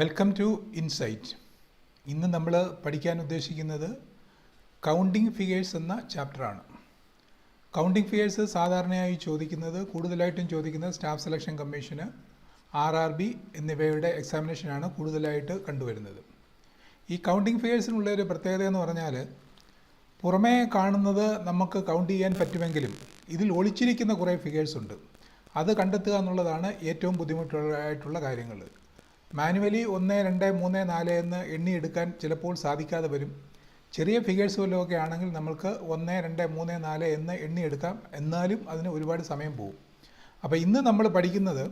Welcome to insight ഇന്ന് നമ്മൾ പഠിക്കാൻ ഉദ്ദേശിക്കുന്നത് കൗണ്ടിങ് ഫിഗേഴ്സ് എന്ന ചാപ്റ്ററാണ് കൗണ്ടിങ് ഫിഗേഴ്സ് സാധാരണയായി ചോദിക്കുന്നത് കൂടുതലായിട്ടും ചോദിക്കുന്നത് സ്റ്റാഫ് സെലക്ഷൻ കമ്മീഷന് ആർ ആർ ബി എന്നിവയുടെ എക്സാമിനേഷനാണ് കൂടുതലായിട്ട് കണ്ടുവരുന്നത്. ഈ കൗണ്ടിങ് ഫിഗേഴ്സിനുള്ള ഒരു പ്രത്യേകത എന്ന് പറഞ്ഞാൽ പുറമേ കാണുന്നത് നമുക്ക് കൗണ്ട് ചെയ്യാൻ പറ്റുമെങ്കിലും ഇതിൽ ഒളിച്ചിരിക്കുന്ന കുറേ ഫിഗേഴ്സ് ഉണ്ട്. അത് കണ്ടെത്തുക എന്നുള്ളതാണ് ഏറ്റവും ബുദ്ധിമുട്ടായിട്ടുള്ള കാര്യങ്ങൾ മാനുവലി ഒന്ന് രണ്ട് മൂന്ന് നാല് എന്ന് എണ്ണിയെടുക്കാൻ ചിലപ്പോൾ സാധിക്കാതെ വരും. ചെറിയ ഫിഗേഴ്സ് വല്ലതുമൊക്കെ ആണെങ്കിൽ നമ്മൾക്ക് ഒന്ന് രണ്ട് മൂന്ന് നാല് എന്ന് എണ്ണിയെടുക്കാം. എന്നാലും അതിന് ഒരുപാട് സമയം പോകും അപ്പോൾ ഇന്ന് നമ്മൾ പഠിക്കുന്നത്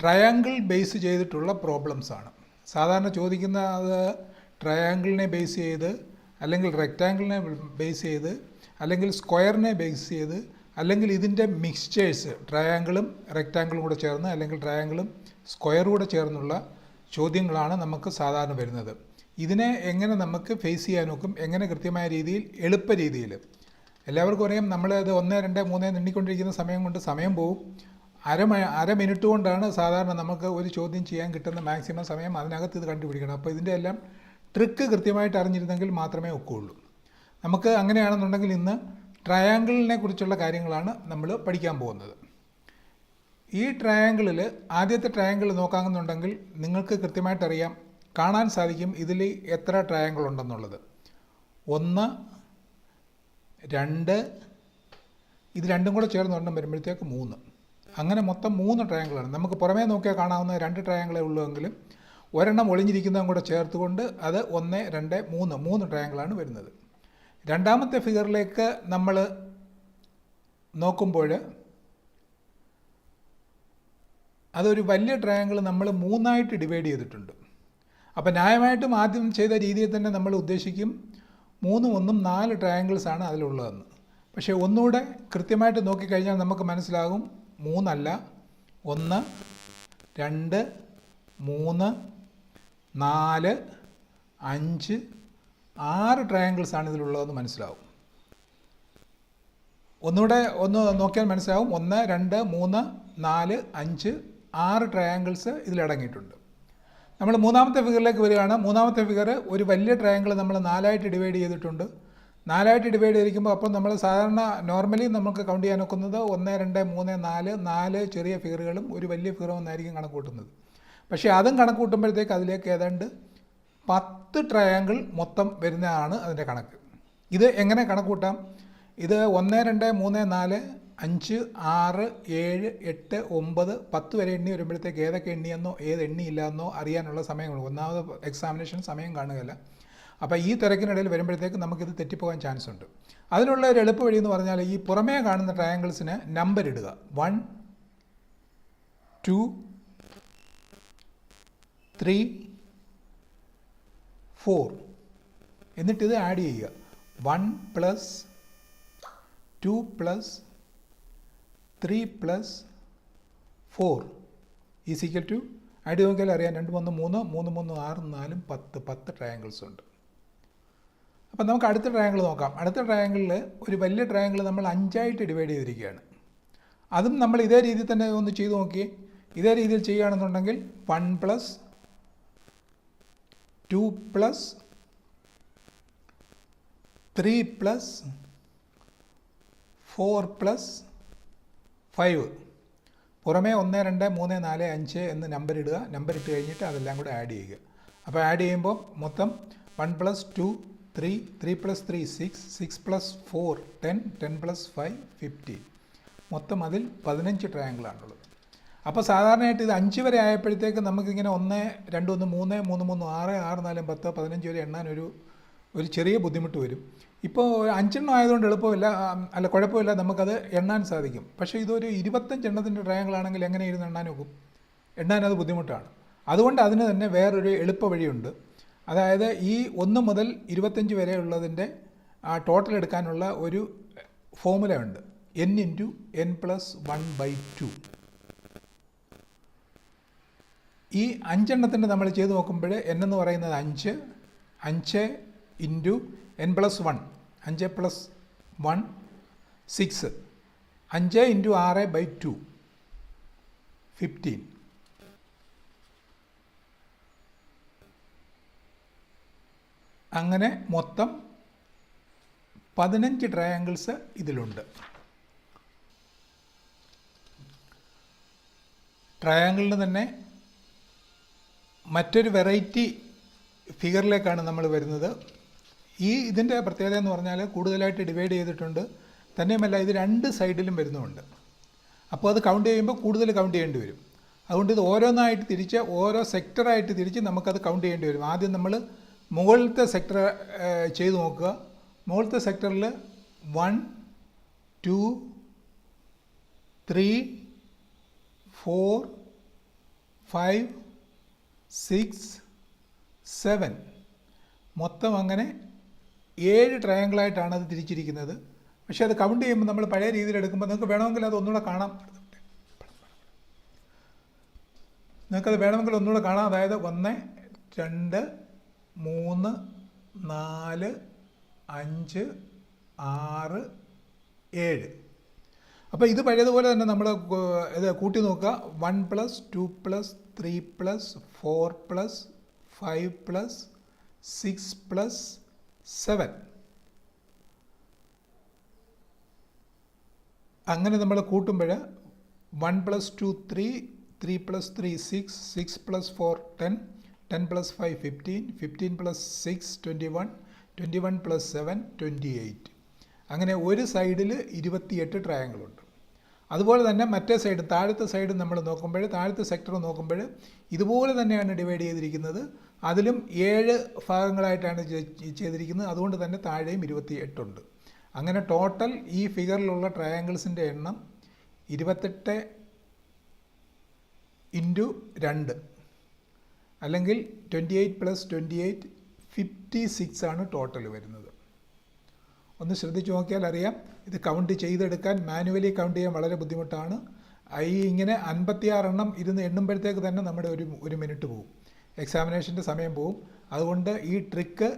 ട്രയാങ്കിൾ ബേസ് ചെയ്തിട്ടുള്ള പ്രോബ്ലംസ് ആണ്. സാധാരണ ചോദിക്കുന്നത് ട്രയാങ്കിളിനെ ബേസ് ചെയ്ത് അല്ലെങ്കിൽ റെക്റ്റാങ്കിളിനെ ബേസ് ചെയ്ത് അല്ലെങ്കിൽ സ്ക്വയറിനെ ബേസ് ചെയ്ത് അല്ലെങ്കിൽ ഇതിന്റെ മിക്സ്ചേഴ്സ് ട്രയാങ്കിളും റെക്റ്റാങ്കിളും കൂടെ ചേർന്ന് അല്ലെങ്കിൽ ട്രയാങ്കിളും സ്ക്വയറും കൂടെ ചേർന്നുള്ള ചോദ്യങ്ങളാണ് നമുക്ക് സാധാരണ വരുന്നത്. ഇതിനെ എങ്ങനെ നമുക്ക് ഫേസ് ചെയ്യാൻ നോക്കും? എങ്ങനെ കൃത്യമായ രീതിയിൽ എളുപ്പ രീതിയിൽ? എല്ലാവർക്കും അറിയാം നമ്മൾ അത് ഒന്ന് രണ്ട് മൂന്ന് നീണ്ടിക്കൊണ്ടിരിക്കുന്ന സമയം കൊണ്ട് സമയം പോവും. അര അര മിനിറ്റ് കൊണ്ടാണ് സാധാരണ നമുക്ക് ഒരു ചോദ്യം ചെയ്യാൻ കിട്ടുന്ന മാക്സിമം സമയം. അതിനകത്ത് ഇത് കണ്ടുപിടിക്കണം. അപ്പോൾ ഇതിന്റെ എല്ലാം ട്രിക്ക് കൃത്യമായിട്ട് അറിഞ്ഞിരുന്നെങ്കിൽ മാത്രമേ ഒക്കുകയുള്ളൂ. നമുക്ക് അങ്ങനെയാണെന്നുണ്ടെങ്കിൽ ഇന്ന് ട്രയാങ്കിളിനെ കുറിച്ചുള്ള കാര്യങ്ങളാണ് നമ്മൾ പഠിക്കാൻ പോകുന്നത്. ഈ ട്രയാങ്കിളിൽ ആദ്യത്തെ ട്രയാങ്കിൾ നോക്കാമെന്നുണ്ടെങ്കിൽ നിങ്ങൾക്ക് കൃത്യമായിട്ട് അറിയാം കാണാൻ സാധിക്കും ഇതിൽ എത്ര ട്രയാങ്കിൾ ഉണ്ടെന്നുള്ളത്. ഒന്ന് രണ്ട് ഇത് രണ്ടും കൂടെ ചേർന്ന് ഉണ്ടെന്ന് വരുമ്പോഴത്തേക്ക് മൂന്ന്. അങ്ങനെ മൊത്തം മൂന്ന് ട്രയാങ്കിളാണ് നമുക്ക് പുറമേ നോക്കിയാൽ കാണാവുന്ന രണ്ട് ട്രയാങ്കിളേ ഉള്ളൂ എങ്കിലും ഒരെണ്ണം ഒളിഞ്ഞിരിക്കുന്നതും കൂടെ ചേർത്തുകൊണ്ട് അത് ഒന്ന് രണ്ട് മൂന്ന് മൂന്ന് ട്രയാങ്കിളാണ് വരുന്നത്. രണ്ടാമത്തെ ഫിഗറിലേക്ക് നമ്മൾ നോക്കുമ്പോൾ അതൊരു വലിയ ട്രയാങ്കിൾ നമ്മൾ മൂന്നായിട്ട് ഡിവൈഡ് ചെയ്തിട്ടുണ്ട്. അപ്പോൾ ന്യായമായിട്ടും ആദ്യം ചെയ്ത രീതിയിൽ തന്നെ നമ്മൾ ഉദ്ദേശിക്കും മൂന്നും ഒന്നും നാല് ട്രയാങ്കിൾസ് ആണ് അതിലുള്ളതെന്ന്. പക്ഷേ ഒന്നുകൂടെ കൃത്യമായിട്ട് നോക്കിക്കഴിഞ്ഞാൽ നമുക്ക് മനസ്സിലാകും മൂന്നല്ല ഒന്ന് രണ്ട് മൂന്ന് നാല് അഞ്ച് ആറ് ട്രയാങ്കിൾസ് ആണ് ഇതിലുള്ളതെന്ന് മനസ്സിലാവും. ഒന്നുകൂടെ ഒന്ന് നോക്കിയാൽ മനസ്സിലാവും. ഒന്ന് രണ്ട് മൂന്ന് നാല് അഞ്ച് ആറ് ട്രയാങ്കിൾസ് ഇതിലടങ്ങിയിട്ടുണ്ട് നമ്മൾ മൂന്നാമത്തെ ഫിഗറിലേക്ക് വരികയാണ്. മൂന്നാമത്തെ ഫിഗർ ഒരു വലിയ ട്രയാങ്കിൾ നമ്മൾ നാലായിട്ട് ഡിവൈഡ് ചെയ്തിട്ടുണ്ട്. നാലായിട്ട് ഡിവൈഡ് ചെയ്തിരിക്കുമ്പോൾ അപ്പോൾ നമ്മൾ സാധാരണ നോർമലി നമുക്ക് കൗണ്ട് ചെയ്യാൻ നോക്കുന്നത് ഒന്ന് രണ്ട് മൂന്ന് നാല് നാല് ചെറിയ ഫിഗറുകളും ഒരു വലിയ ഫിഗറും എന്നായിരിക്കും കണക്ക് കൂട്ടുന്നത് പക്ഷേ അതും കണക്ക് കൂട്ടുമ്പോഴത്തേക്ക് അതിലേക്ക് ഏതാണ്ട് പത്ത് ട്രയാങ്കിൾ മൊത്തം വരുന്നതാണ് അതിന്റെ കണക്ക്. ഇത് എങ്ങനെ കണക്ക് കൂട്ടാം? ഇത് ഒന്ന് രണ്ട് മൂന്ന് നാല് അഞ്ച് ആറ് ഏഴ് എട്ട് ഒമ്പത് പത്ത് വരെ എണ്ണി വരുമ്പോഴത്തേക്ക് ഏതൊക്കെ എണ്ണിയെന്നോ ഏത് എണ്ണിയില്ലെന്നോ അറിയാനുള്ള സമയങ്ങൾ ഒന്നാമത് എക്സാമിനേഷൻ സമയം കാണുകയില്ല. അപ്പോൾ ഈ തിരക്കിനിടയിൽ വരുമ്പോഴത്തേക്ക് നമുക്കിത് തെറ്റിപ്പോകാൻ ചാൻസ് ഉണ്ട്. അതിനുള്ള ഒരു എളുപ്പ വഴി എന്ന് പറഞ്ഞാൽ ഈ പുറമേ കാണുന്ന ട്രയാങ്കിൾസിന് നമ്പർ ഇടുക. വൺ ടു ത്രീ ഫോർ ഇത് ആഡ് ചെയ്യുക. One plus two plus three plus four is equal to add നോക്കിയാൽ അറിയാം രണ്ട് മൂന്ന് മൂന്ന് മൂന്ന് മൂന്ന് ആറ് നാലും പത്ത് പത്ത് ട്രയാങ്കിൾസ് ഉണ്ട്. അപ്പം നമുക്ക് അടുത്ത ട്രയാങ്കിൾ നോക്കാം. അടുത്ത ട്രയാങ്കിളിൽ ഒരു വലിയ ട്രയാങ്കിൾ നമ്മൾ അഞ്ചായിട്ട് ഡിവൈഡ് ചെയ്തിരിക്കുകയാണ്. അതും നമ്മൾ ഇതേ രീതിയിൽ തന്നെ ഒന്ന് ചെയ്ത് നോക്കി ഇതേ രീതിയിൽ ചെയ്യുകയാണെന്നുണ്ടെങ്കിൽ one plus two plus three plus four plus five. പുറമേ ഒന്ന് രണ്ട് മൂന്ന് നാല് അഞ്ച് എന്ന് നമ്പർ ഇടുക. നമ്പർ ഇട്ട് കഴിഞ്ഞിട്ട് അതെല്ലാം കൂടെ ആഡ് ചെയ്യുക. അപ്പോൾ ആഡ് ചെയ്യുമ്പോൾ മൊത്തം one plus two three three plus three six six plus four ten ten plus five fifteen. മൊത്തം അതിൽ പതിനഞ്ച് ട്രയാങ്കിളാണുള്ളത് അപ്പോൾ സാധാരണയായിട്ട് ഇത് അഞ്ച് വരെ ആയപ്പോഴത്തേക്ക് നമുക്കിങ്ങനെ ഒന്ന് രണ്ട് ഒന്ന് മൂന്ന് മൂന്ന് മൂന്ന് ആറ് ആറ് നാല് പത്ത് പതിനഞ്ച് വരെ എണ്ണാൻ ഒരു ഒരു ചെറിയ ബുദ്ധിമുട്ട് വരും. ഇപ്പോൾ അഞ്ചെണ്ണം ആയതുകൊണ്ട് എളുപ്പമില്ല അല്ല കുഴപ്പമില്ല നമുക്കത് എണ്ണാൻ സാധിക്കും. പക്ഷേ ഇതൊരു ഇരുപത്തഞ്ച് എണ്ണത്തിന്റെ ട്രയാങ്കിളാണെങ്കിൽ എങ്ങനെ ഇരുന്ന് എണ്ണാൻ നോക്കും? എണ്ണാൻ അത് ബുദ്ധിമുട്ടാണ്. അതുകൊണ്ട് അതിന് തന്നെ വേറൊരു എളുപ്പ വഴിയുണ്ട്. അതായത് ഈ ഒന്ന് മുതൽ ഇരുപത്തഞ്ച് വരെ ഉള്ളതിന്റെ ആ ടോട്ടൽ എടുക്കാനുള്ള ഒരു ഫോമുല ഉണ്ട്. N into N plus one by two ഈ അഞ്ചെണ്ണത്തിന്റെ നമ്മൾ ചെയ്ത് നോക്കുമ്പോൾ എൻ എന്ന് പറയുന്നത് അഞ്ച് അഞ്ച് ഇന്റു എൻ പ്ലസ് വൺ അഞ്ച് പ്ലസ് വൺ സിക്സ് അഞ്ച് ഇന്റു ആറ് ബൈ ടു ഫിഫ്റ്റീൻ. അങ്ങനെ മൊത്തം പതിനഞ്ച് ട്രയാങ്കിൾസ് ഇതിലുണ്ട്. ട്രയാങ്കിളിന് തന്നെ മറ്റൊരു വെറൈറ്റി ഫിഗറിലേക്കാണ് നമ്മൾ വരുന്നത്. ഈ ഇതിന്റെ പ്രത്യേകത എന്ന് പറഞ്ഞാൽ കൂടുതലായിട്ട് ഡിവൈഡ് ചെയ്തിട്ടുണ്ട്. തന്നെയുമല്ല ഇത് രണ്ട് സൈഡിലും വരുന്നുമുണ്ട് അപ്പോൾ അത് കൗണ്ട് ചെയ്യുമ്പോൾ കൂടുതൽ കൗണ്ട് ചെയ്യേണ്ടി വരും. അതുകൊണ്ട് ഇത് ഓരോന്നായിട്ട് തിരിച്ച് ഓരോ സെക്ടറായിട്ട് തിരിച്ച് നമുക്കത് കൗണ്ട് ചെയ്യേണ്ടി വരും. ആദ്യം നമ്മൾ മുകളിലത്തെ സെക്ടർ ചെയ്ത് നോക്കുക. മുകളിലത്തെ സെക്ടറിൽ one two three four five six seven. മൊത്തം അങ്ങനെ ഏഴ് ട്രയാങ്കിളായിട്ടാണ് അത് തിരിച്ചിരിക്കുന്നത്. പക്ഷേ അത് കൗണ്ട് ചെയ്യുമ്പോൾ നമ്മൾ പഴയ രീതിയിൽ എടുക്കുമ്പോൾ നിങ്ങൾക്ക് വേണമെങ്കിൽ അത് ഒന്നുകൂടെ കാണാം. നിങ്ങൾക്കത് വേണമെങ്കിൽ ഒന്നുകൂടെ കാണാം. അതായത് ഒന്ന് രണ്ട് മൂന്ന് നാല് അഞ്ച് ആറ് ഏഴ്. അപ്പോൾ ഇത് പഴയതുപോലെ തന്നെ നമ്മൾ ഇത് കൂട്ടി നോക്കുക. One plus two plus three plus four plus five plus six plus seven. അങ്ങനെ നമ്മൾ കൂട്ടുമ്പോൾ one plus two three three plus three six six plus four ten ten plus five fifteen fifteen plus six twenty one twenty one plus seven twenty eight അങ്ങനെ ഒരു സൈഡിൽ ഇരുപത്തിയെട്ട് ട്രയാങ്കിളുണ്ട് അതുപോലെ തന്നെ മറ്റേ സൈഡ് താഴത്തെ സൈഡ് നമ്മൾ നോക്കുമ്പോൾ താഴത്തെ സെക്ടർ നോക്കുമ്പോൾ ഇതുപോലെ തന്നെയാണ് ഡിവൈഡ് ചെയ്തിരിക്കുന്നത്. അതിലും ഏഴ് ഭാഗങ്ങളായിട്ടാണ് ചെയ്തിരിക്കുന്നത്. അതുകൊണ്ട് തന്നെ താഴെയും ഇരുപത്തി എട്ടുണ്ട് അങ്ങനെ ടോട്ടൽ ഈ ഫിഗറിലുള്ള ട്രയാങ്കിൾസിന്റെ എണ്ണം ഇരുപത്തെട്ട് ഇന്റു രണ്ട്. അല്ലെങ്കിൽ twenty eight plus twenty eight fifty six ആണ് ടോട്ടൽ വരുന്നത്. ഒന്ന് ശ്രദ്ധിച്ച് നോക്കിയാൽ അറിയാം. ഇത് കൗണ്ട് ചെയ്തെടുക്കാൻ മാനുവലി കൗണ്ട് ചെയ്യാൻ വളരെ ബുദ്ധിമുട്ടാണ്. ഈ ഇങ്ങനെ അൻപത്തിയാറെണ്ണം ഇരുന്ന് എണ്ണുമ്പോഴത്തേക്ക് തന്നെ നമ്മുടെ ഒരു ഒരു മിനിറ്റ് പോകും എക്സാമിനേഷന്റെ സമയം പോകും അതുകൊണ്ട് ഈ ട്രിക്ക്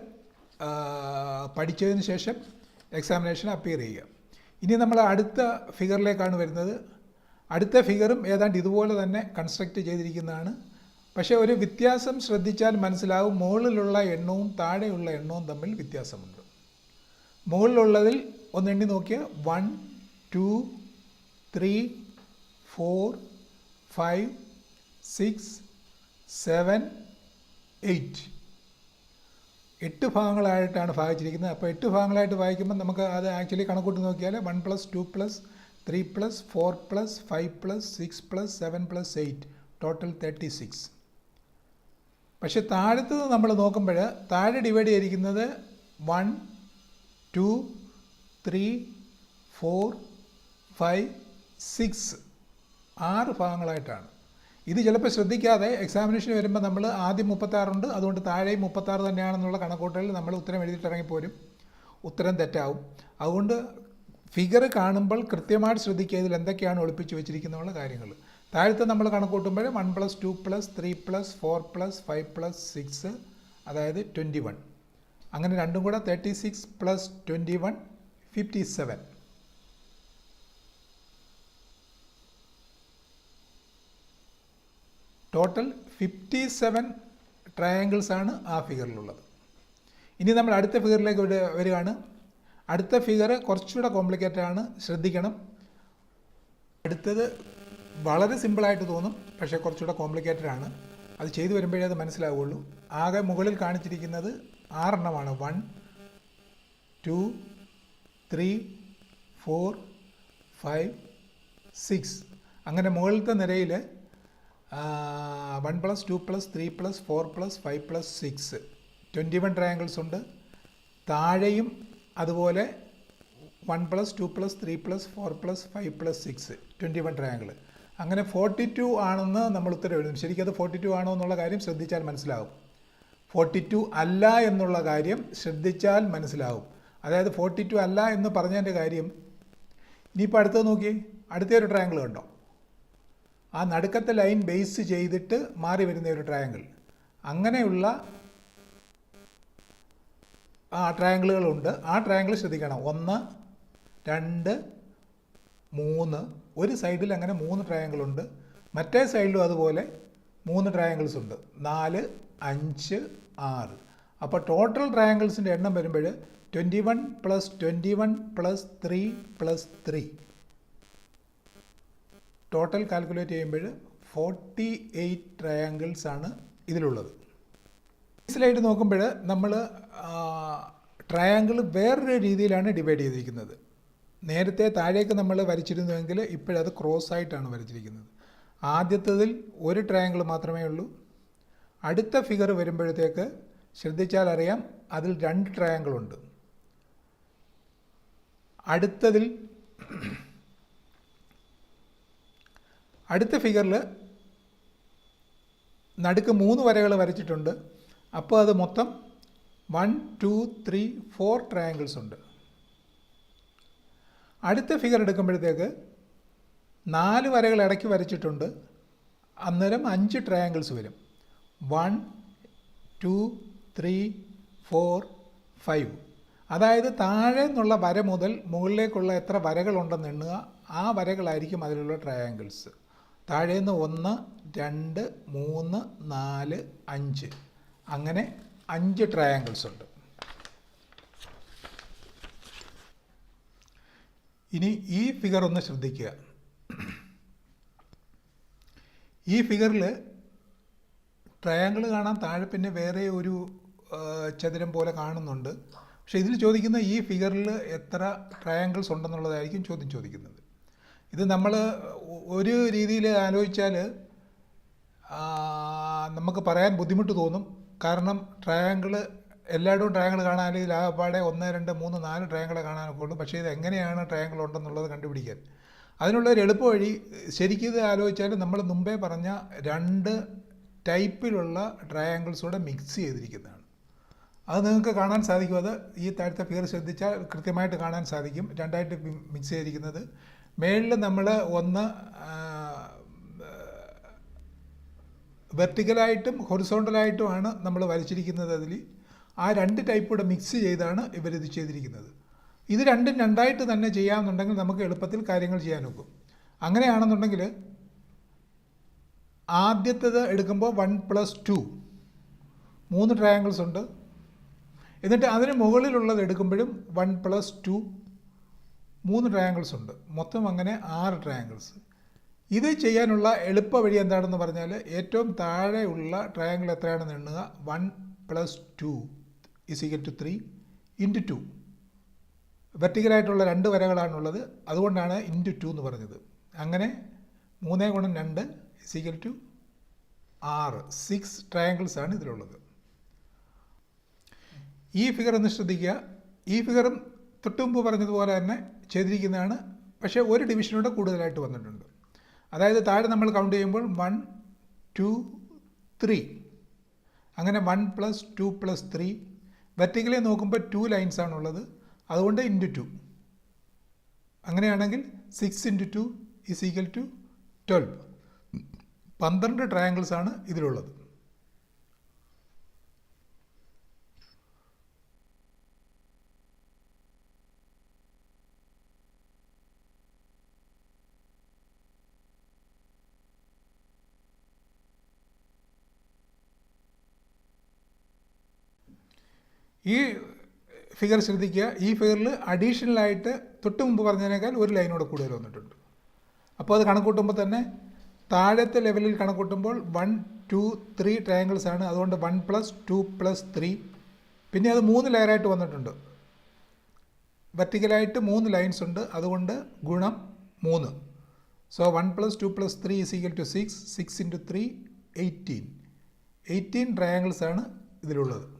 പഠിച്ചതിന് ശേഷം എക്സാമിനേഷൻ അപ്പിയർ ചെയ്യുക. ഇനി നമ്മൾ അടുത്ത ഫിഗറിലേക്കാണ് വരുന്നത്. അടുത്ത ഫിഗറും ഏതാണ്ട് ഇതുപോലെ തന്നെ കൺസ്ട്രക്റ്റ് ചെയ്തിരിക്കുന്നതാണ്. പക്ഷേ ഒരു വ്യത്യാസം ശ്രദ്ധിച്ചാൽ മനസ്സിലാവും. മുകളിലുള്ള എണ്ണവും താഴെയുള്ള എണ്ണവും തമ്മിൽ വ്യത്യാസമുണ്ട്. മുകളിലുള്ളതിൽ ഒന്ന് എണ്ണി നോക്കിയാൽ one two three four five six seven eight എട്ട് ഭാഗങ്ങളായിട്ടാണ് ഭാഗിച്ചിരിക്കുന്നത്. അപ്പോൾ എട്ട് ഭാഗങ്ങളായിട്ട് വായിക്കുമ്പോൾ നമുക്ക് അത് ആക്ച്വലി കണക്കൂട്ടി നോക്കിയാൽ one plus two plus three plus four plus five plus six plus seven plus eight total thirty six പക്ഷെ താഴത്തത് നമ്മൾ നോക്കുമ്പോൾ താഴെ ഡിവൈഡ് ചെയ്തിരിക്കുന്നത് one two three four five six ആറ് ഭാഗങ്ങളായിട്ടാണ്. ഇത് ചിലപ്പോൾ ശ്രദ്ധിക്കാതെ എക്സാമിനേഷൻ വരുമ്പോൾ നമ്മൾ ആദ്യം മുപ്പത്താറുണ്ട് അതുകൊണ്ട് താഴെയും മുപ്പത്താറ് തന്നെയാണെന്നുള്ള കണക്കൂട്ടലിൽ നമ്മൾ ഉത്തരം എഴുതിയിട്ട് ഇറങ്ങിപ്പോരും ഉത്തരം തെറ്റാവും. അതുകൊണ്ട് ഫിഗർ കാണുമ്പോൾ കൃത്യമായിട്ട് ശ്രദ്ധിക്കുക ഇതിൽ എന്തൊക്കെയാണ് ഒളിപ്പിച്ച് വെച്ചിരിക്കുന്നുള്ള കാര്യങ്ങൾ. താഴത്തെ നമ്മൾ കണക്കൂട്ടുമ്പോൾ one plus two plus three plus four plus five plus six അതായത് ട്വന്റി വൺ അങ്ങനെ രണ്ടും കൂടെ thirty six plus twenty one fifty seven total fifty seven ആണ് ആ ഫിഗറിലുള്ളത് ഇനി നമ്മൾ അടുത്ത ഫിഗറിലേക്ക് വരികയാണ്. അടുത്ത ഫിഗർ കുറച്ചുകൂടെ കോംപ്ലിക്കേറ്റഡ് ആണ്. ശ്രദ്ധിക്കണം. അടുത്തത് വളരെ സിമ്പിളായിട്ട് തോന്നും പക്ഷേ കുറച്ചുകൂടെ കോംപ്ലിക്കേറ്റഡ് ആണ്. അത് ചെയ്തു വരുമ്പോഴേ അത് മനസ്സിലാവുള്ളൂ. ആകെ മുകളിൽ കാണിച്ചിരിക്കുന്നത് ആറെണ്ണമാണ്. One two three four five six. അങ്ങനെ മുകളിലത്തെ നിരയിൽ one plus two plus three plus four plus five plus six. Twenty one triangles ഉണ്ട്. താഴെയും അതുപോലെ one plus two plus three plus four plus five plus six. Twenty one triangle അങ്ങനെ forty two ആണെന്ന് നമ്മൾ ഉത്തരം എഴുതും ശരിക്കും അത് ഫോർട്ടി ടു ആണോ എന്നുള്ള കാര്യം ശ്രദ്ധിച്ചാൽ മനസ്സിലാവും. ഫോർട്ടി ടു അല്ല എന്നുള്ള കാര്യം ശ്രദ്ധിച്ചാൽ മനസ്സിലാവും. അതായത് ഫോർട്ടി ടു അല്ല എന്ന് പറഞ്ഞതിന്റെ കാര്യം ഇനിയിപ്പോൾ അടുത്തത് നോക്കി അടുത്തൊരു ട്രയാങ്കിൾ കണ്ടോ? ആ നടുക്കത്തെ ലൈൻ ബേസ് ചെയ്തിട്ട് മാറി വരുന്ന ഒരു ട്രയാങ്കിൾ അങ്ങനെയുള്ള ആ ട്രയാങ്കിളുകളുണ്ട് ആ ട്രയാങ്കിൾ ശ്രദ്ധിക്കണം. ഒന്ന് രണ്ട് മൂന്ന്. ഒരു സൈഡിൽ അങ്ങനെ മൂന്ന് ട്രയാങ്കിളുണ്ട് മറ്റേ സൈഡിലും അതുപോലെ മൂന്ന് ട്രയാങ്കിൾസ് ഉണ്ട്. നാല് അഞ്ച് ആറ്. അപ്പോൾ ടോട്ടൽ ട്രയാങ്കിൾസിന്റെ എണ്ണം വരുമ്പോൾ twenty one plus twenty one plus three plus three total calculate ചെയ്യുമ്പോൾ ഫോർട്ടി എയ്റ്റ് ട്രയാങ്കിൾസ് ആണ് ഇതിലുള്ളത് ഈസിലായിട്ട് നോക്കുമ്പോൾ നമ്മൾ ട്രയാങ്കിൾ വേറൊരു രീതിയിലാണ് ഡിവൈഡ് ചെയ്തിരിക്കുന്നത്. നേരത്തെ താഴേക്ക് നമ്മൾ വരച്ചിരുന്നുവെങ്കിൽ ഇപ്പോഴത് ക്രോസ് ആയിട്ടാണ് വരച്ചിരിക്കുന്നത്. ആദ്യത്തതിൽ ഒരു ട്രയാങ്കിൾ മാത്രമേ ഉള്ളൂ അടുത്ത ഫിഗർ വരുമ്പോഴത്തേക്ക് ശ്രദ്ധിച്ചാൽ അറിയാം അതിൽ രണ്ട് ട്രയാങ്കിൾ ഉണ്ട്. അടുത്തതിൽ അടുത്ത ഫിഗറിൽ നടുക്ക് മൂന്ന് വരകൾ വരച്ചിട്ടുണ്ട്. അപ്പോൾ അത് മൊത്തം one two three four triangles ഉണ്ട്. അടുത്ത ഫിഗർ എടുക്കുമ്പോഴത്തേക്ക് നാല് വരകൾ ഇടയ്ക്ക് വരച്ചിട്ടുണ്ട്. അന്നേരം അഞ്ച് ട്രയാങ്കിൾസ് വരും. One two three four five. അതായത് താഴെ നിന്നുള്ള വര മുതൽ മുകളിലേക്കുള്ള എത്ര വരകളുണ്ടെന്ന് എണ്ണുക. ആ വരകളായിരിക്കും അതിലുള്ള ട്രയാങ്കിൾസ് താഴേന്ന് ഒന്ന് രണ്ട് മൂന്ന് നാല് അഞ്ച്. അങ്ങനെ അഞ്ച് ട്രയാങ്കിൾസ് ഉണ്ട്. ഇനി ഈ ഫിഗർ ഒന്ന് ശ്രദ്ധിക്കുക. ഈ ഫിഗറിൽ ട്രയാങ്കിൾ കാണാൻ താഴെ പിന്നെ വേറെ ഒരു ചതുരം പോലെ കാണുന്നുണ്ട്. പക്ഷേ ഇതിൽ ചോദിക്കുന്ന ഈ ഫിഗറിൽ എത്ര ട്രയാങ്കിൾസ് ഉണ്ടെന്നുള്ളതായിരിക്കും ചോദ്യം ചോദിക്കുന്നത്. ഇത് നമ്മൾ ഒരു രീതിയിൽ ആലോചിച്ചാൽ നമുക്ക് പറയാൻ ബുദ്ധിമുട്ട് തോന്നും. കാരണം ട്രയാങ്കിൾ എല്ലായിടവും ട്രയാങ്കിൾ കാണാനെങ്കിൽ ആകപ്പാടെ ഒന്ന് രണ്ട് മൂന്ന് നാല് ട്രയാങ്കിളെ കാണാനൊക്കെ ഉള്ളൂ. പക്ഷേ ഇത് എങ്ങനെയാണ് ട്രയാങ്കിൾ ഉണ്ടെന്നുള്ളത് കണ്ടുപിടിക്കാൻ? അതിനുള്ള ഒരു എളുപ്പ വഴി ശരിക്കും ഇത് ആലോചിച്ചാൽ നമ്മൾ മുമ്പേ പറഞ്ഞ രണ്ട് ടൈപ്പിലുള്ള ട്രയാങ്കിൾസൂടെ മിക്സ് ചെയ്തിരിക്കുന്നതാണ്. അത് നിങ്ങൾക്ക് കാണാൻ സാധിക്കും. അത് ഈ താഴത്തെ ഫിഗർ ശ്രദ്ധിച്ചാൽ കൃത്യമായിട്ട് കാണാൻ സാധിക്കും. രണ്ടായിട്ട് മിക്സ് ചെയ്തിരിക്കുന്നത്. മേളിൽ നമ്മൾ ഒന്ന് വെർട്ടിക്കലായിട്ടും ഹൊറിസോണ്ടലായിട്ടുമാണ് നമ്മൾ വലിച്ചിരിക്കുന്നത് അതിൽ. ആ രണ്ട് ടൈപ്പൂടെ മിക്സ് ചെയ്താണ് ഇവരിത് ചെയ്തിരിക്കുന്നത്. ഇത് രണ്ടും രണ്ടായിട്ട് തന്നെ ചെയ്യാമെന്നുണ്ടെങ്കിൽ നമുക്ക് എളുപ്പത്തിൽ കാര്യങ്ങൾ ചെയ്യാൻ നോക്കും. അങ്ങനെയാണെന്നുണ്ടെങ്കിൽ ആദ്യത്തേത് എടുക്കുമ്പോൾ വൺ പ്ലസ് ടു. മൂന്ന് ട്രയാങ്കിൾസ് ഉണ്ട്. എന്നിട്ട് അതിന് മുകളിലുള്ളത് എടുക്കുമ്പോഴും വൺ പ്ലസ് ടു മൂന്ന് ട്രയാങ്കിൾസ് ഉണ്ട്. മൊത്തം അങ്ങനെ ആറ് ട്രയാങ്കിൾസ് ഇത് ചെയ്യാനുള്ള എളുപ്പ വഴി എന്താണെന്ന് പറഞ്ഞാൽ ഏറ്റവും താഴെയുള്ള ട്രയാങ്കിൾ എത്രയാണെന്ന് എണ്ണുക. One plus two is equal to three into two വെർട്ടിക്കലായിട്ടുള്ള രണ്ട് വരകളാണുള്ളത്. അതുകൊണ്ടാണ് ഇന്റു ടു എന്ന് പറഞ്ഞത്. അങ്ങനെ മൂന്നേ ഗുണം രണ്ട് ഇസിക്കൽ ടു ആറ് സിക്സ് ട്രയാങ്കിൾസ് ആണ് ഇതിലുള്ളത്. ഈ ഫിഗർ ഒന്ന് ശ്രദ്ധിക്കുക. ഈ ഫിഗറും തൊട്ടുമുമ്പ് പറഞ്ഞതുപോലെ തന്നെ ചെയ്തിരിക്കുന്നതാണ്. പക്ഷേ ഒരു ഡിവിഷനൂടെ കൂടുതലായിട്ട് വന്നിട്ടുണ്ട്. അതായത് താഴെ നമ്മൾ കൗണ്ട് ചെയ്യുമ്പോൾ വൺ ടു ത്രീ അങ്ങനെ one plus two plus three vertically നോക്കുമ്പോൾ ടു ലൈൻസ് ആണുള്ളത്. അതുകൊണ്ട് ഇന്റു ടു അങ്ങനെയാണെങ്കിൽ six into two is equal to twelve പന്ത്രണ്ട് ആണ് ഇതിലുള്ളത്. ഈ ഫിഗർ ശ്രദ്ധിക്കുക. ഈ ഫിഗറിൽ അഡീഷണലായിട്ട് തൊട്ട് മുമ്പ് പറഞ്ഞതിനേക്കാൾ ഒരു ലൈനോട് കൂടുതൽ വന്നിട്ടുണ്ട്. അപ്പോൾ അത് കണക്കൂട്ടുമ്പോൾ തന്നെ താഴത്തെ ലെവലിൽ കണക്കൂട്ടുമ്പോൾ വൺ ടു ത്രീ ട്രയാങ്കിൾസ് ആണ്. അതുകൊണ്ട് one plus two plus three പിന്നെ അത് മൂന്ന് ലെയറായിട്ട് വന്നിട്ടുണ്ട്. വെർട്ടിക്കലായിട്ട് മൂന്ന് ലൈൻസ് ഉണ്ട്. അതുകൊണ്ട് ഗുണം മൂന്ന്. So one plus two plus three is equal to six six into three eighteen eighteen triangles ആണ് ഇതിലുള്ളത്.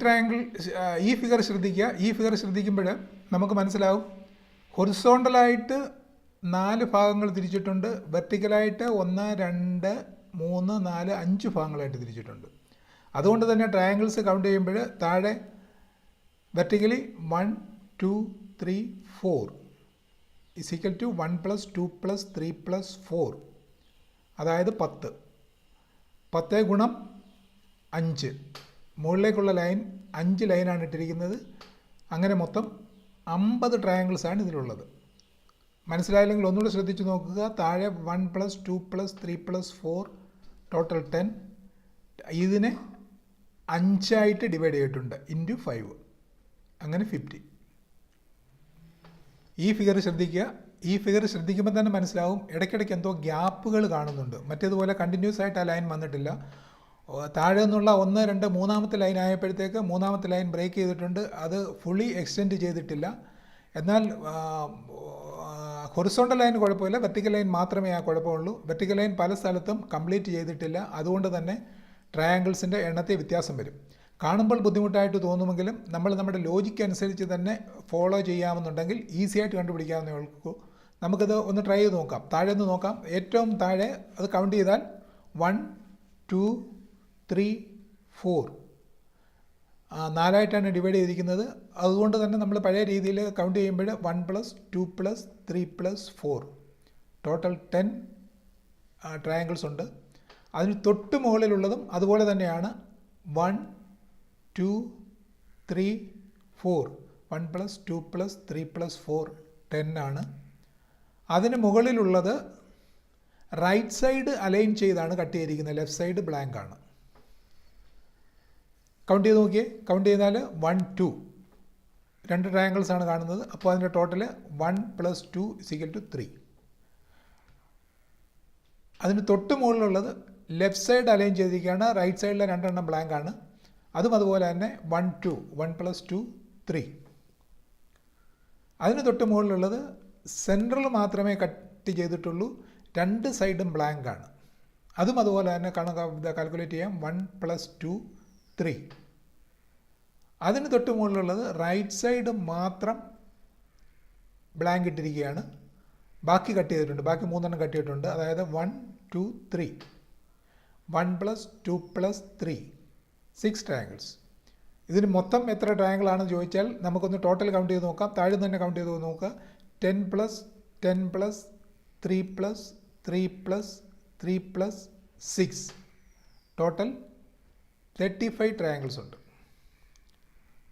ട്രയാങ്കിൾ ഈ ഫിഗർ ശ്രദ്ധിക്കുക. ഈ ഫിഗർ ശ്രദ്ധിക്കുമ്പോൾ നമുക്ക് മനസ്സിലാവും. ഹൊറിസോണ്ടലായിട്ട് നാല് ഭാഗങ്ങൾ തിരിച്ചിട്ടുണ്ട്. വെർട്ടിക്കലായിട്ട് ഒന്ന് രണ്ട് മൂന്ന് നാല് അഞ്ച് ഭാഗങ്ങളായിട്ട് തിരിച്ചിട്ടുണ്ട്. അതുകൊണ്ട് തന്നെ ട്രയാങ്കിൾസ് കൗണ്ട് ചെയ്യുമ്പോൾ താഴെ vertically one two three four is equal to one plus two plus three plus four അതായത് പത്ത്. പത്ത് ഗുണം അഞ്ച്. മുകളിലേക്കുള്ള ലൈൻ അഞ്ച് ലൈനാണ് ഇട്ടിരിക്കുന്നത്. അങ്ങനെ മൊത്തം അമ്പത് ട്രയാങ്കിൾസാണ് ഇതിലുള്ളത്. മനസ്സിലായില്ലെങ്കിൽ ഒന്നുകൂടെ ശ്രദ്ധിച്ച് നോക്കുക. താഴെ one plus two plus three plus four total ten ഇതിനെ അഞ്ചായിട്ട് ഡിവൈഡ് ചെയ്തിട്ടുണ്ട് ഇന്റു ഫൈവ് അങ്ങനെ ഫിഫ്റ്റി ഈ ഫിഗർ ശ്രദ്ധിക്കുക. ഈ ഫിഗർ ശ്രദ്ധിക്കുമ്പോൾ തന്നെ മനസ്സിലാവും. ഇടയ്ക്കിടയ്ക്ക് എന്തോ ഗ്യാപ്പുകൾ കാണുന്നുണ്ട്. മറ്റേതുപോലെ കണ്ടിന്യൂസ് ആയിട്ട് ആ ലൈൻ വന്നിട്ടില്ല. താഴെ നിന്നുള്ള ഒന്ന് രണ്ട് മൂന്നാമത്തെ ലൈൻ ആയപ്പോഴത്തേക്ക് മൂന്നാമത്തെ ലൈൻ ബ്രേക്ക് ചെയ്തിട്ടുണ്ട്. അത് ഫുള്ളി എക്സ്റ്റെൻഡ് ചെയ്തിട്ടില്ല. എന്നാൽ ഹൊറിസോണ്ടൽ ലൈൻ കുഴപ്പമില്ല. വെർട്ടിക്കൽ ലൈൻ മാത്രമേ ആ കുഴപ്പമുള്ളൂ. വെർട്ടിക്കൽ ലൈൻ പല സ്ഥലത്തും കംപ്ലീറ്റ് ചെയ്തിട്ടില്ല. അതുകൊണ്ട് തന്നെ ട്രയാങ്കിൾസിന്റെ എണ്ണത്തിൽ വ്യത്യാസം വരും. കാണുമ്പോൾ ബുദ്ധിമുട്ടായിട്ട് തോന്നുമെങ്കിലും നമ്മൾ നമ്മുടെ ലോജിക്ക് അനുസരിച്ച് തന്നെ ഫോളോ ചെയ്യാമെന്നുണ്ടെങ്കിൽ ഈസിയായിട്ട് കണ്ടുപിടിക്കാവുന്ന ഉള്ളൂ. നമുക്കത് ഒന്ന് ട്രൈ ചെയ്ത് നോക്കാം. താഴെ നിന്ന് നോക്കാം. ഏറ്റവും താഴെ അത് കൗണ്ട് ചെയ്താൽ വൺ ടു ത്രീ ഫോർ നാലായിട്ടാണ് ഡിവൈഡ് ചെയ്തിരിക്കുന്നത്. അതുകൊണ്ട് തന്നെ നമ്മൾ പഴയ രീതിയിൽ കൗണ്ട് ചെയ്യുമ്പോൾ one plus two plus three plus four total ten triangles ഉണ്ട്. അതിന് തൊട്ട് മുകളിലുള്ളതും അതുപോലെ തന്നെയാണ്. One two three four one plus two plus three plus four ten ആണ്. അതിന് മുകളിലുള്ളത് റൈറ്റ് സൈഡ് അലൈൻ ചെയ്താണ് കട്ട് ചെയ്തിരിക്കുന്നത്. ലെഫ്റ്റ് സൈഡ് ബ്ലാങ്ക് ആണ്. കൗണ്ട് ചെയ്ത് നോക്കിയേ. കൗണ്ട് ചെയ്താൽ വൺ ടു രണ്ട് ട്രയാങ്കിൾസ് ആണ് കാണുന്നത്. അപ്പോൾ അതിന്റെ total one plus two is equal to three അതിന് തൊട്ട് മുകളിലുള്ളത് ലെഫ്റ്റ് സൈഡ് അലൈൻ ചെയ്തിരിക്കുകയാണ്. റൈറ്റ് സൈഡിലെ രണ്ടെണ്ണം ബ്ലാങ്ക് ആണ്. അതും അതുപോലെ തന്നെ one two one plus two three അതിന് തൊട്ട് മുകളിലുള്ളത് സെൻട്രൽ മാത്രമേ കട്ട് ചെയ്തിട്ടുള്ളൂ. രണ്ട് സൈഡും ബ്ലാങ്ക് ആണ്. അതും അതുപോലെ തന്നെ കണക്ക് കാൽക്കുലേറ്റ് ചെയ്യാം. വൺ പ്ലസ് ടു ത്രീ അതിന് തൊട്ട് മുകളിലുള്ളത് റൈറ്റ് സൈഡ് മാത്രം ബ്ലാങ്ക് ഇട്ടിരിക്കുകയാണ്. ബാക്കി കട്ട് ചെയ്തിട്ടുണ്ട്. ബാക്കി മൂന്നെണ്ണം കട്ട് ചെയ്തിട്ടുണ്ട്. അതായത് one two three one plus two plus three six triangles ഇതിന് മൊത്തം എത്ര ട്രയാങ്കിൾ ആണെന്ന് ചോദിച്ചാൽ നമുക്കൊന്ന് ടോട്ടൽ കൗണ്ട് ചെയ്ത് നോക്കാം. താഴെ തന്നെ കൗണ്ട് ചെയ്ത് നോക്കുക. Ten plus ten plus three plus three plus three plus six total thirty five triangles ഉണ്ട്.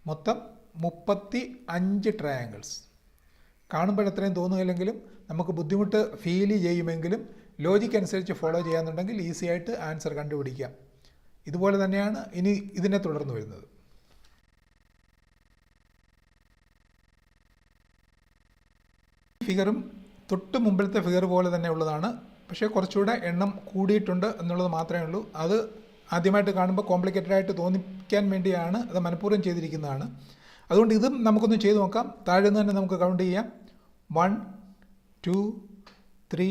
മൊത്തം മുപ്പത്തി അഞ്ച് ട്രയാങ്കിൾസ് കാണുമ്പോൾ എത്രയും തോന്നുകയില്ലെങ്കിലും നമുക്ക് ബുദ്ധിമുട്ട് ഫീൽ ചെയ്യുമെങ്കിലും ലോജിക്ക് അനുസരിച്ച് ഫോളോ ചെയ്യാന്നുണ്ടെങ്കിൽ ഈസി ആയിട്ട് ആൻസർ കണ്ടുപിടിക്കാം. ഇതുപോലെ തന്നെയാണ് ഇനി ഇതിനെ തുടർന്ന് വരുന്നത്. ഫിഗറും തൊട്ട് മുമ്പിലത്തെ ഫിഗർ പോലെ തന്നെ ഉള്ളതാണ്. പക്ഷേ കുറച്ചുകൂടെ എണ്ണം കൂടിയിട്ടുണ്ട് എന്നുള്ളത് മാത്രമേ ഉള്ളൂ. അത് ആദ്യമായിട്ട് കാണുമ്പോൾ കോംപ്ലിക്കേറ്റഡ് ആയിട്ട് തോന്നിക്കാൻ വേണ്ടിയാണ് അത് മനഃപൂർവം ചെയ്തിരിക്കുന്നതാണ്. അതുകൊണ്ട് ഇതും നമുക്കൊന്ന് ചെയ്തു നോക്കാം. താഴെ നിന്ന് തന്നെ നമുക്ക് കൗണ്ട് ചെയ്യാം. One two three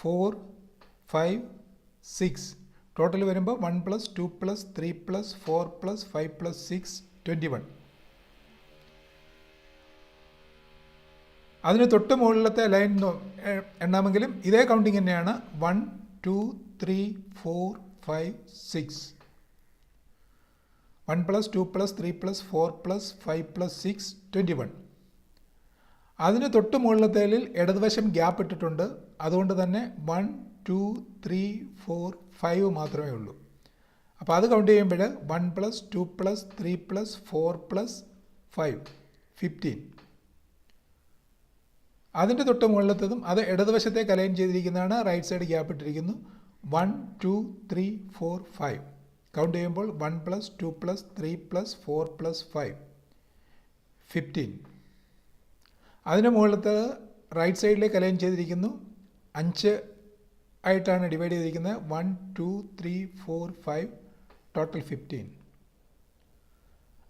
four five six total വരുമ്പോൾ one plus two plus three plus four plus five plus six twenty one അതിന് തൊട്ട് മുകളിലത്തെ ലൈൻ എണ്ണാമെങ്കിലും ഇതേ കൗണ്ടിങ് തന്നെയാണ്. One two three four five six one plus two plus three plus four plus five plus six twenty one അതിന് തൊട്ട് മുകളിലത്തേലിൽ ഇടതുവശം ഗ്യാപ്പ് ഇട്ടിട്ടുണ്ട്. അതുകൊണ്ട് തന്നെ one two three four five മാത്രമേ ഉള്ളൂ. അപ്പോൾ അത് കൗണ്ട് ചെയ്യുമ്പോൾ one plus two plus three plus four plus five fifteen അതിന്റെ തൊട്ട് മുകളിലത്തതും അത് ഇടതുവശത്തേക്ക് അലൈൻ ചെയ്തിരിക്കുന്നതാണ് റൈറ്റ് സൈഡ് ഗ്യാപ്പ് ഇട്ടിരിക്കുന്നു. One two three four five count ചെയ്യുമ്പോൾ one plus two plus three plus four plus five fifteen അതിന് മുകളിലത്തെ റൈറ്റ് സൈഡിലേക്ക് അലൈൻ ചെയ്തിരിക്കുന്നു. അഞ്ച് ആയിട്ടാണ് ഡിവൈഡ് ചെയ്തിരിക്കുന്നത്. One two three four five total fifteen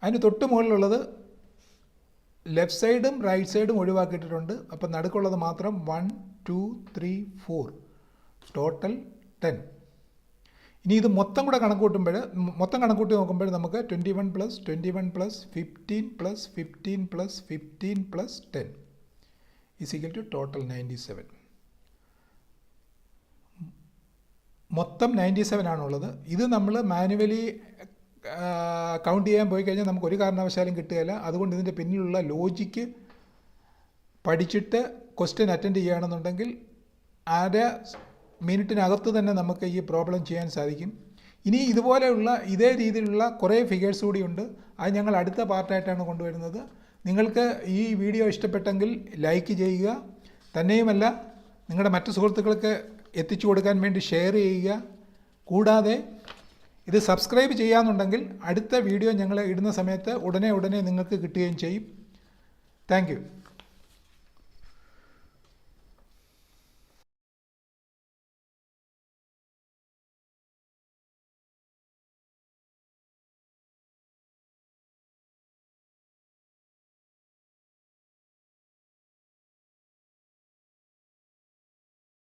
അതിന് തൊട്ട് മുകളിലുള്ളത് ലെഫ്റ്റ് സൈഡും റൈറ്റ് സൈഡും ഒഴിവാക്കിയിട്ടുണ്ട് അപ്പം നടുക്കുള്ളത് മാത്രം one two three four total ten. ഇനി ഇത് മൊത്തം കൂടെ കണക്ക് കൂട്ടുമ്പോൾ മൊത്തം കണക്ക് കൂട്ടി നോക്കുമ്പോൾ നമുക്ക് twenty one plus twenty one plus fifteen plus fifteen plus fifteen plus ten is equal to total ninety seven മൊത്തം നയന്റി സെവൻ ആണുള്ളത്. ഇത് നമ്മൾ മാനുവലി കൗണ്ട് ചെയ്യാൻ പോയി കഴിഞ്ഞാൽ നമുക്ക് ഒരു കാരണവശാലും കിട്ടുകയില്ല. അതുകൊണ്ട് ഇതിന്റെ പിന്നിലുള്ള ലോജിക്ക് പഠിച്ചിട്ട് ക്വസ്റ്റ്യൻ അറ്റൻഡ് ചെയ്യുകയാണെന്നുണ്ടെങ്കിൽ അര മിനിറ്റിനകത്ത് തന്നെ നമുക്ക് ഈ പ്രോബ്ലം ചെയ്യാൻ സാധിക്കും. ഇനി ഇതുപോലെയുള്ള ഇതേ രീതിയിലുള്ള കുറേ ഫിഗേഴ്സ് കൂടിയുണ്ട് അത് ഞങ്ങൾ അടുത്ത പാർട്ടായിട്ടാണ് കൊണ്ടുവരുന്നത്. നിങ്ങൾക്ക് ഈ വീഡിയോ ഇഷ്ടപ്പെട്ടെങ്കിൽ ലൈക്ക് ചെയ്യുക. തന്നെയുമല്ല നിങ്ങളുടെ മറ്റു സുഹൃത്തുക്കൾക്ക് എത്തിച്ചു കൊടുക്കാൻ വേണ്ടി ഷെയർ ചെയ്യുക. കൂടാതെ ഇത് സബ്സ്ക്രൈബ് ചെയ്യാമെന്നുണ്ടെങ്കിൽ അടുത്ത വീഡിയോ ഞങ്ങൾ ഇടുന്ന സമയത്ത് ഉടനെ ഉടനെ നിങ്ങൾക്ക് കിട്ടുകയും ചെയ്യും. താങ്ക്